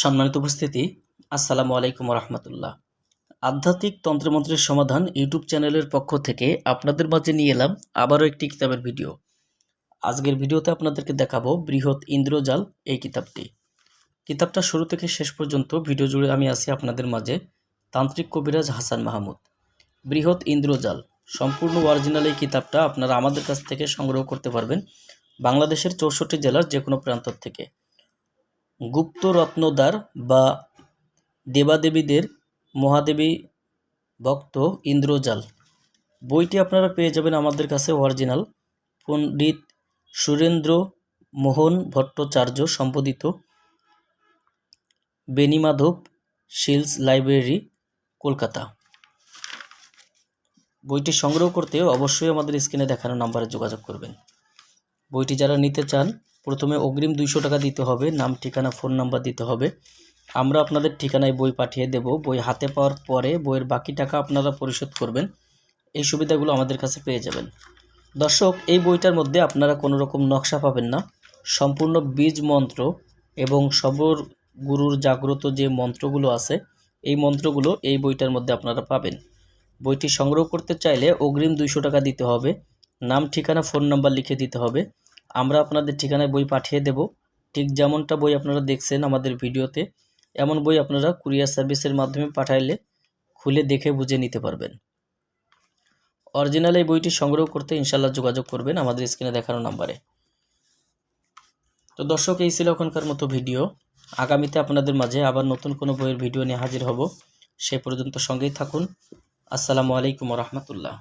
সম্মানিত উপস্থিতি, আসসালামু আলাইকুম রহমতুল্লাহ আধ্যাত্মিক তন্ত্রমন্ত্রের সমাধান ইউটিউব চ্যানেলের পক্ষ থেকে আপনাদের মাঝে নিয়ে এলাম আবারও একটি কিতাবের ভিডিও। আজকের ভিডিওতে আপনাদেরকে দেখাবো বৃহৎ ইন্দ্রজাল এই কিতাবটি। কিতাবটা শুরু থেকে শেষ পর্যন্ত ভিডিও জুড়ে আমি আছি আপনাদের মাঝে তান্ত্রিক কবিরাজ হাসান মাহমুদ। বৃহৎ ইন্দ্রজাল, সম্পূর্ণ অরিজিনাল এই কিতাবটা আপনারা আমাদের কাছ থেকে সংগ্রহ করতে পারবেন বাংলাদেশের চৌষট্টি জেলার যে কোনো প্রান্ত থেকে। গুপ্ত রত্নদ্বার বা দেবাদেবীদের মহাদেবী ভক্ত ইন্দ্রজাল। বইটি আপনারা পেয়ে যাবেন আমাদের কাছে অরিজিনাল। পণ্ডিত সুরেন্দ্র মোহন ভট্টাচার্য সম্পাদিত। বেনিমাধব শিলস লাইব্রেরি, কলকাতা। বইটি সংগ্রহ করতে অবশ্যই আমাদের স্ক্রিনে দেখানো নাম্বারে যোগাযোগ করবেন। বইটি যারা নিতে চান প্রথমে অগ্রিম দুইশো টাকা দিতে হবে, নাম, ঠিকানা, ফোন নাম্বার দিতে হবে। আমরা আপনাদের ঠিকানায় বই পাঠিয়ে দেব। বই হাতে পাওয়ার পরে বইয়ের বাকি টাকা আপনারা পরিশোধ করবেন। এই সুবিধাগুলো আমাদের কাছে পেয়ে যাবেন। দর্শক, এই বইটার মধ্যে আপনারা কোনো রকম নকশা পাবেন না। সম্পূর্ণ বীজ মন্ত্র এবং সবর গুরুর জাগ্রত যে মন্ত্রগুলো আছে, এই মন্ত্রগুলো এই বইটার মধ্যে আপনারা পাবেন। বইটি সংগ্রহ করতে চাইলে অগ্রিম দুইশো টাকা দিতে হবে, নাম, ঠিকানা, ফোন নাম্বার লিখে দিতে হবে। আমরা আপনাদের ঠিকানায় বই পাঠিয়ে দেব। ঠিক যেমনটা বই আপনারা দেখছেন আমাদের ভিডিওতে, এমন বই আপনারা কুরিয়ার সার্ভিসের মাধ্যমে পাঠাইলে খুলে দেখে বুঝে নিতে পারবেন। অরিজিনাল এই বইটি সংগ্রহ করতে ইনশাল্লাহ যোগাযোগ করবেন আমাদের স্ক্রিনে দেখানো নাম্বারে। তো দর্শক, এই ছিল এখনকার মতো ভিডিও। আগামীতে আপনাদের মাঝে আবার নতুন কোনো বইয়ের ভিডিও নিয়ে হাজির হব। সে পর্যন্ত সঙ্গেই থাকুন। আসসালামু আলাইকুম রহমতুল্লাহ।